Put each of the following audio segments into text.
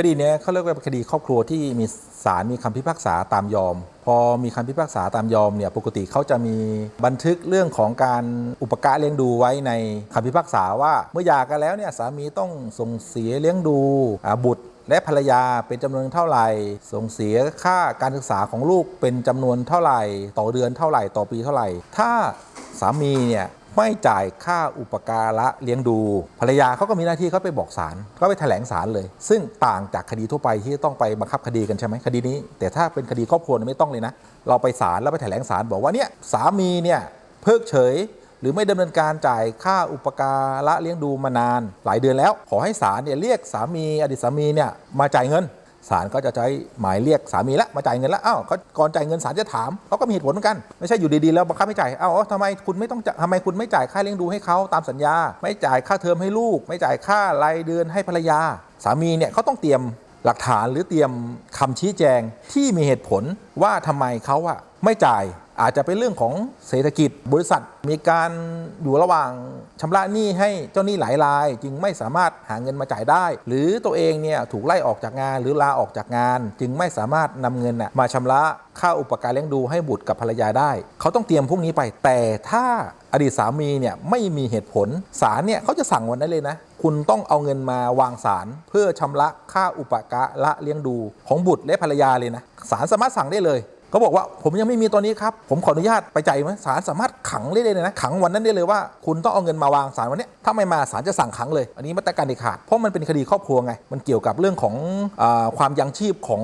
คดีนี้เขาเรียกว่าคดีครอบครัวที่มีศาลมีคำพิพากษาตามยอม พอมีคำพิพากษาตามยอมเนี่ยปกติเขาจะมีบันทึกเรื่องของการอุปการะเลี้ยงดูไว้ในคำพิพากษาว่าเมื่อหย่ากันแล้วเนี่ยสามีต้องส่งเสียเลี้ยงดูบุตรและภรรยาเป็นจำนวนเท่าไหร่ ส่งเสียค่าการศึกษาของลูกเป็นจำนวนเท่าไหร่ ต่อเดือนเท่าไหร่ ต่อปีเท่าไหร่ ถ้าสามีเนี่ย ไม่จ่ายค่าอุปการะเลี้ยงดู ภรรยาเขาก็มีหน้าที่เขาไปบอกศาลก็ไปแถลงศาลเลย ซึ่งต่างจากคดีทั่วไปที่ต้องไปบังคับคดีกันใช่ไหมคดีนี้ แต่ถ้าเป็นคดีครอบครัวไม่ต้องเลยนะ เราไปศาลแล้วไปแถลงศาลบอกว่าเนี่ยสามีเนี่ยเพิกเฉยหรือไม่ดำเนินการจ่ายค่าอุปการะเลี้ยงดูมานาน หลายเดือนแล้ว ขอให้ศาลเนี่ยเรียกสามีอดีตสามีเนี่ยมาจ่ายเงิน ศาลก็จะใช้หมายเรียกสามีละมาจ่ายเงินแล้วอ้าวเขาก่อนจ่ายเงินศาลจะถามเขาก็มีเหตุผลเหมือนกัน ไม่ใช่อยู่ดีๆแล้วบังคับให้จ่ายอ้าวทำไมคุณไม่ต้องจ่ายทำไมคุณไม่จ่ายค่าเลี้ยงดูให้เขาตามสัญญา ไม่จ่ายค่าเทอมให้ลูก ไม่จ่ายค่ารายเดือนให้ภรรยา สามีเนี่ยเขาต้องเตรียมหลักฐานหรือเตรียมคำชี้แจงที่มีเหตุผลว่าทำไมเขาอะไม่จ่าย อาจจะเป็นเรื่องของเศรษฐกิจ บริษัทมีการอยู่ระหว่างชำระหนี้ให้เจ้าหนี้หลายราย จึงไม่สามารถหาเงินมาจ่ายได้ หรือตัวเองเนี่ยถูกไล่ออกจากงานหรือลาออกจากงาน จึงไม่สามารถนำเงินน่ะมาชำระค่าอุปการเลี้ยงดูให้บุตรกับภรรยาได้ เขาต้องเตรียมพวกนี้ไป แต่ถ้าอดีตสามีเนี่ยไม่มีเหตุผลศาลเนี่ยเขาจะสั่งวันนั้นเลยนะ คุณต้องเอาเงินมาวางศาลเพื่อชำระค่าอุปการะเลี้ยงดูของบุตรและภรรยาเลยนะศาลสามารถสั่งได้เลย เขาบอกว่าผมยังไม่มีตัวนี้ครับ ผมขออนุญาตไปจ่ายไหมศาลสามารถขังได้เลยนะ ขังวันนั้นได้เลยว่า คุณต้องเอาเงินมาวางศาลวันนี้ถ้าไม่มาศาลจะสั่งขังเลย อันนี้มาตรการเด็ดขาด เพราะมันเป็นคดีครอบครัวไง มันเกี่ยวกับเรื่องของอความยังชีพของ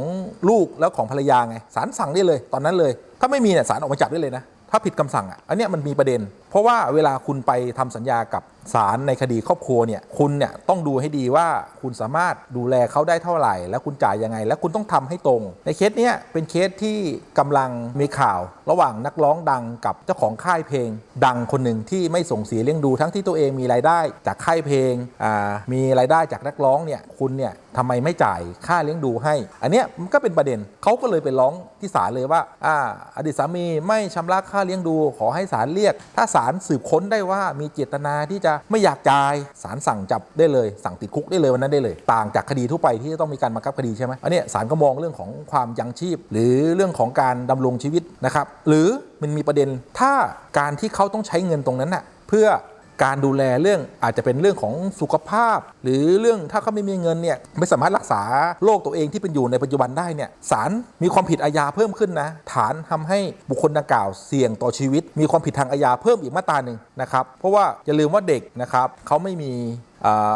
ลูกแล้วของภรรยาไงศาลสั่งได้เลย ตอนนั้นเลย ถ้าไม่มีเนี่ยศาลออกมาจับได้เลยนะ ถ้าผิดคำสั่งอะ อันเนี้ยมันมีประเด็น เพราะว่าเวลาคุณไปทำสัญญากับศาลในคดีครอบครัวเนี่ยคุณเนี่ยต้องดูให้ดีว่าคุณสามารถดูแลเขาได้เท่าไหร่ แล้วคุณจ่ายยังไง แล้วคุณต้องทำให้ตรง ในเคสเนี้ยเป็นเคสที่กำลังมีข่าว ระหว่างนักร้องดังกับเจ้าของค่ายเพลง ดังคนหนึ่งที่ไม่ส่งเสียเลี้ยงดูทั้งที่ตัวเองมีรายได้จากค่ายเพลงอ่ามีรายได้จากนักร้องเนี่ยคุณเนี่ยทำไมไม่จ่ายค่าเลี้ยงดูให้ อันเนี้ยมันก็เป็นประเด็นเขาก็เลยไปร้องที่ศาลเลยว่าอ่าอดีตสามีไม่ชำระค่าเลี้ยงดู ขอให้ศาลเรียก ถ้าศาลสืบค้นได้ว่ามีเจตนาที่จะไม่อยากจ่ายศาลสั่งจับได้เลย สั่งติดคุกได้เลยวันนั้นได้เลย ต่างจากคดีทั่วไปที่จะต้องมีการบังคับคดีใช่ไหมอันนี้ยศาลก็มองเรื่องของความยังชีพ หรือเรื่องของการดำรงชีวิตนะครับหรือมันมีประเด็นถ้าการที่เขาต้องใช้เงินตรงนั้นน่ะเพื่อ การดูแลเรื่องอาจจะเป็นเรื่องของสุขภาพ หรือเรื่องถ้าเขาไม่มีเงินเนี่ยไม่สามารถรักษาโรคตัวเองที่เป็นอยู่ในปัจจุบันได้เนี่ยศาลมีความผิดอาญาเพิ่มขึ้นนะ ฐานทำให้บุคคลดังกล่าวเสี่ยงต่อชีวิต มีความผิดทางอาญาเพิ่มอีกมาตราหนึ่งนะครับเพราะว่าอย่าลืมว่าเด็กนะครับเขาไม่มี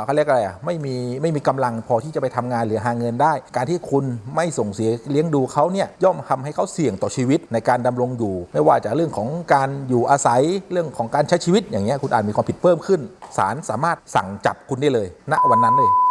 เขาเรียกอะไรอะไม่มีไม่มีกำลังพอที่จะไปทำงานหรือหาเงินได้ การที่คุณไม่ส่งเสียเลี้ยงดูเขาเนี่ยย่อมทำให้เขาเสี่ยงต่อชีวิตในการดำรงอยู่ ไม่ว่าจะเรื่องของการอยู่อาศัยเรื่องของการใช้ชีวิตอย่างเงี้ยคุณอาจมีความผิดเพิ่มขึ้นศาลสามารถสั่งจับคุณได้เลย ณวันนั้นเลย